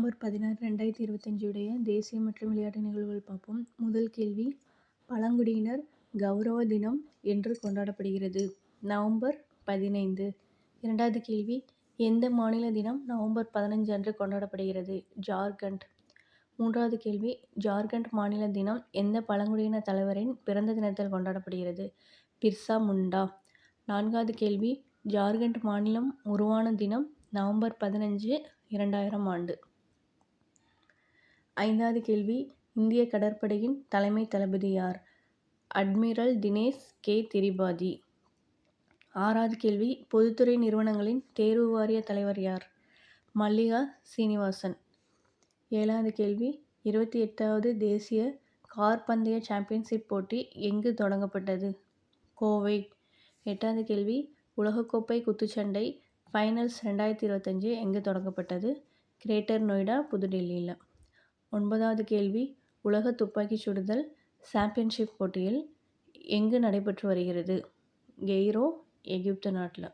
November பதினாறு ரெண்டாயிரத்தி இருபத்தஞ்சு உடைய தேசிய மற்றும் விளையாட்டு நிகழ்வுகள் பார்ப்போம். முதல் கேள்வி பழங்குடியினர் கௌரவ தினம் என்று கொண்டாடப்படுகிறது. நவம்பர் பதினைந்து. இரண்டாவது கேள்வி எந்த மாநில தினம் நவம்பர் பதினஞ்சு அன்று கொண்டாடப்படுகிறது? ஜார்க்கண்ட். மூன்றாவது கேள்வி ஜார்க்கண்ட் மாநில தினம் எந்த பழங்குடியின தலைவரின் பிறந்த தினத்தில் கொண்டாடப்படுகிறது? பிர்சா முண்டா. நான்காவது கேள்வி ஜார்க்கண்ட் மாநிலம் உருவான தினம் நவம்பர் பதினஞ்சு இரண்டாயிரம் ஆண்டு. ஐந்தாவது கேள்வி. இந்திய கடற்படையின் தலைமை தளபதி யார்? Admiral Dinesh K. திரிபாதி. ஆறாவது கேள்வி. பொதுத்துறை நிறுவனங்களின் தேர்வு வாரிய தலைவர் யார்? மல்லிகா சீனிவாசன். ஏழாவது கேள்வி. இருபத்தி எட்டாவது தேசிய கார் பந்தய சாம்பியன்ஷிப் போட்டி எங்கு தொடங்கப்பட்டது? கோவை. எட்டாவது கேள்வி. உலகக்கோப்பை குத்துச்சண்டை ஃபைனல்ஸ் ரெண்டாயிரத்தி இருபத்தஞ்சு எங்கு தொடங்கப்பட்டது? கிரேட்டர் நொய்டா புதுடெல்லியில். ஒன்பதாவது கேள்வி உலக துப்பாக்கி சுடுதல் சாம்பியன்ஷிப் போட்டியில் எங்கு நடைபெற்று வருகிறது? கெய்ரோ எகிப்து நாட்டில்.